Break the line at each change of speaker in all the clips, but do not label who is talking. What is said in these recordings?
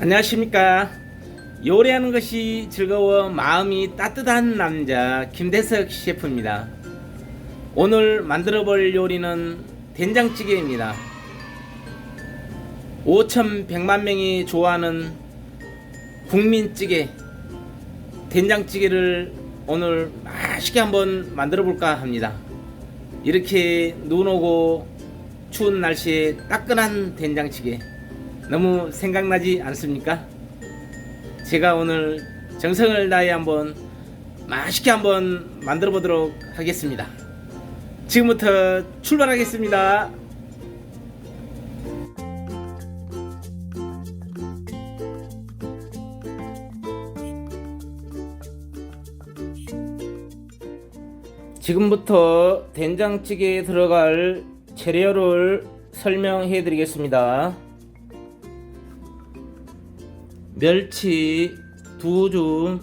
안녕하십니까. 요리하는 것이 즐거워 마음이 따뜻한 남자 김대석 셰프입니다. 오늘 만들어 볼 요리는 된장찌개입니다. 5,100만 명이 좋아하는 국민찌개 된장찌개를 오늘 맛있게 한번 만들어 볼까 합니다. 이렇게 눈 오고 추운 날씨에 따끈한 된장찌개 너무 생각나지 않습니까? 제가 오늘 정성을 다해 한번 맛있게 한번 만들어 보도록 하겠습니다. 지금부터 출발하겠습니다. 지금부터 된장찌개에 들어갈 재료를 설명해 드리겠습니다. 멸치 두줌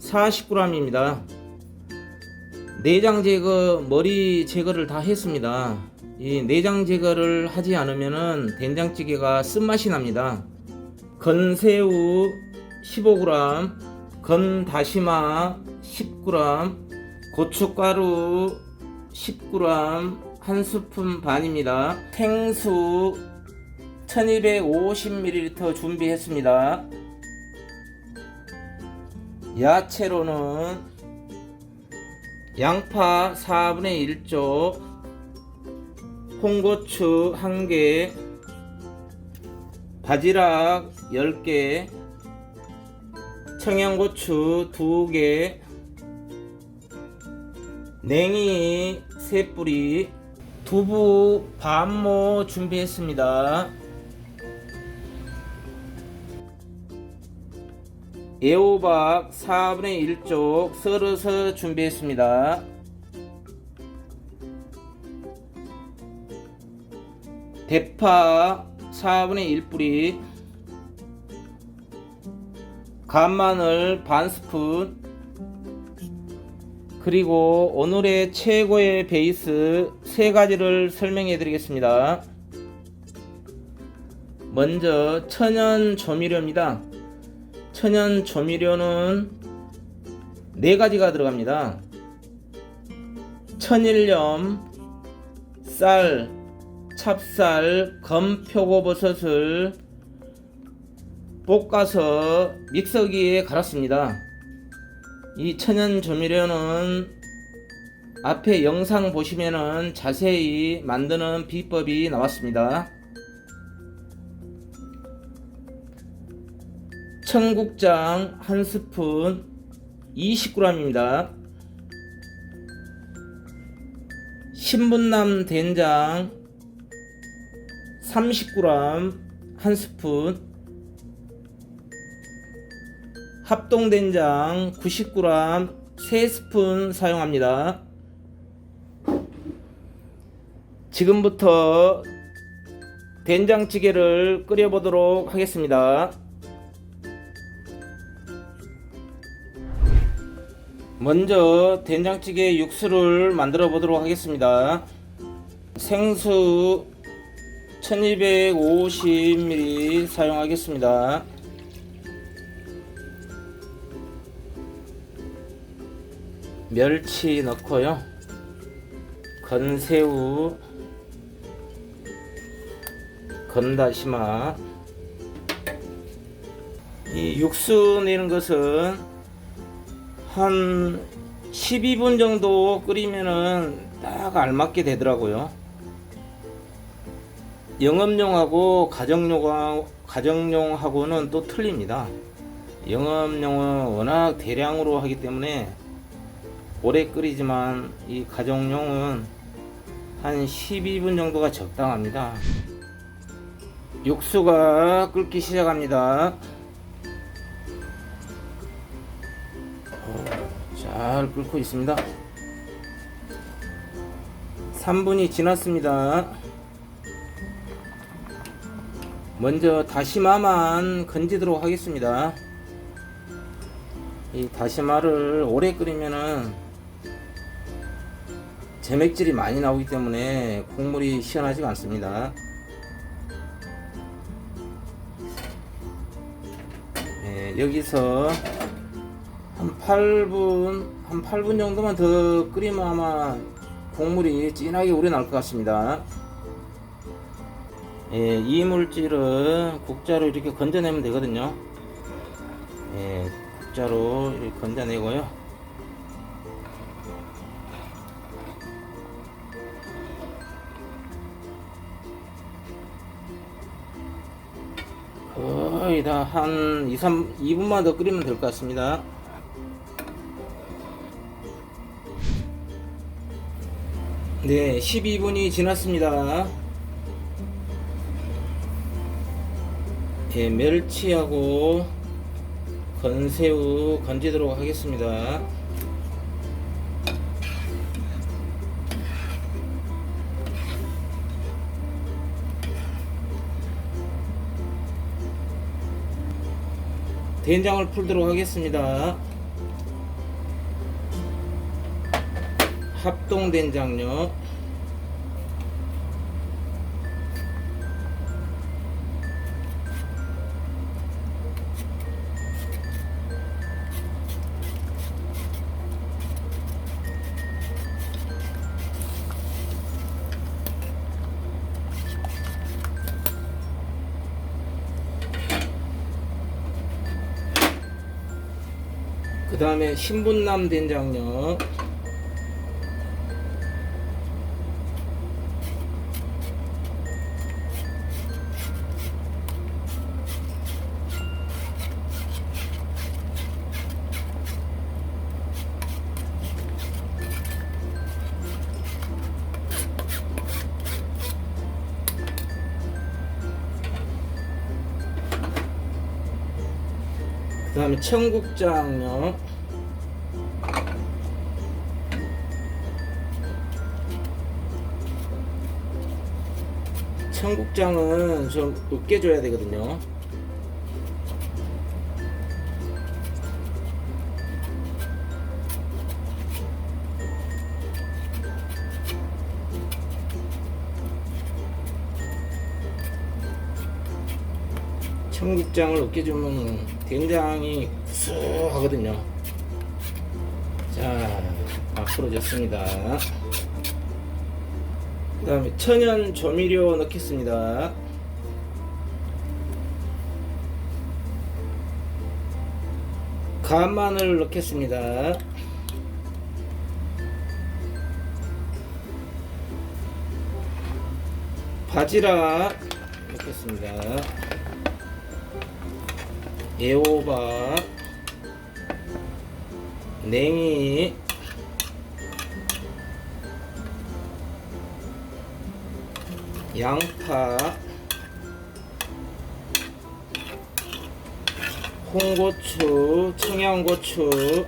40g입니다. 내장 제거, 머리 제거를 다 했습니다. 이 내장 제거를 하지 않으면은 된장찌개가 쓴맛이 납니다. 건새우 15g, 건다시마 10g, 고춧가루 10g, 한 스푼 반입니다. 생수 1250ml 준비했습니다. 야채로는 양파 4분의 1쪽, 홍고추 1개, 바지락 10개, 청양고추 2개, 냉이 3뿌리, 두부 반모 준비했습니다. 애호박 4분의 1쪽 썰어서 준비했습니다. 대파 4분의 1뿌리 간마늘 반 스푼 그리고 오늘의 최고의 베이스 세 가지를 설명해 드리겠습니다. 먼저 천연 조미료입니다. 천연 조미료는 네 가지가 들어갑니다. 천일염, 쌀, 찹쌀, 검표고버섯을 볶아서 믹서기에 갈았습니다. 이 천연 조미료는 앞에 영상 보시면은 자세히 만드는 비법이 나왔습니다. 청국장 한 스푼 20g입니다. 신분남 된장 30g 한 스푼 합동된장 90g 3스푼 사용합니다. 지금부터 된장찌개를 끓여보도록 하겠습니다. 먼저 된장찌개 육수를 만들어 보도록 하겠습니다. 생수 1250ml 사용하겠습니다. 멸치 넣고요. 건새우, 건다시마. 이 육수 내는 것은 한 12분 정도 끓이면은 딱 알맞게 되더라고요. 영업용하고 가정용 가정용하고는 또 틀립니다. 영업용은 워낙 대량으로 하기 때문에 오래 끓이지만 이 가정용은 한 12분 정도가 적당합니다. 육수가 끓기 시작합니다. 잘 끓고 있습니다. 3분이 지났습니다. 먼저 다시마만 건지도록 하겠습니다. 이 다시마를 오래 끓이면은 재맥질이 많이 나오기 때문에 국물이 시원하지가 않습니다. 여기서 한 8분 한 8분 정도만 더 끓이면 아마 국물이 진하게 우러날 것 같습니다. 예, 이 물질은 국자로 이렇게 건져내면 되거든요. 예, 국자로 이렇게 건져내고요. 거의 다 한 2, 3, 2분만 더 끓이면 될 것 같습니다. 네, 12분이 지났습니다. 예, 멸치하고 건새우 건지도록 하겠습니다. 된장을 풀도록 하겠습니다. 합동 된장요. 그 다음에 신분남 된장요. 그 다음에 청국장요. 청국장은 좀 으깨줘야 되거든요. 청국장을 으깨주면 된장이 구수하거든요. 자, 다 풀어졌습니다. 그 다음에 천연 조미료 넣겠습니다. 간마늘 넣겠습니다. 바지락 넣겠습니다. 애호박, 냉이, 양파, 홍고추, 청양고추,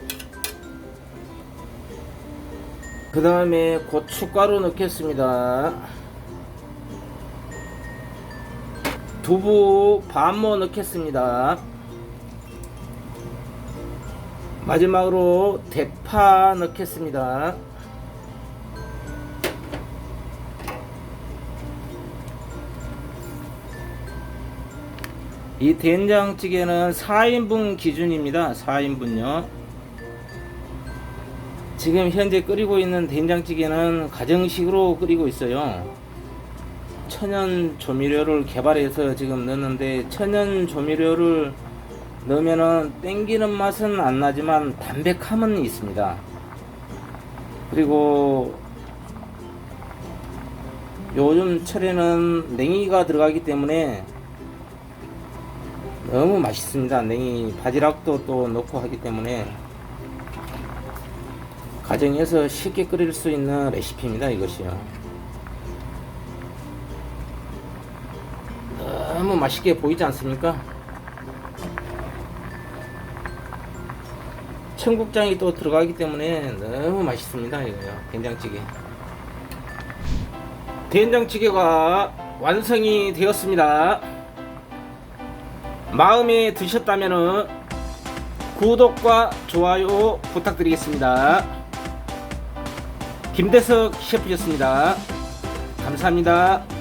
그 다음에 고춧가루 넣겠습니다. 두부 반모 넣겠습니다. 마지막으로 대파 넣겠습니다. 이 된장찌개는 4인분 기준입니다. 4인분요. 지금 현재 끓이고 있는 된장찌개는 가정식으로 끓이고 있어요. 천연 조미료를 개발해서 지금 넣는데 천연 조미료를 넣으면은 땡기는 맛은 안 나지만 담백함은 있습니다. 그리고 요즘 철에는 냉이가 들어가기 때문에 너무 맛있습니다. 냉이 바지락도 또 넣고 하기 때문에 가정에서 쉽게 끓일 수 있는 레시피입니다. 이것이요. 너무 맛있게 보이지 않습니까? 청국장이 또 들어가기 때문에 너무 맛있습니다. 이거요. 된장찌개. 된장찌개가 완성이 되었습니다. 마음에 드셨다면 구독과 좋아요 부탁드리겠습니다. 김대석 셰프였습니다. 감사합니다.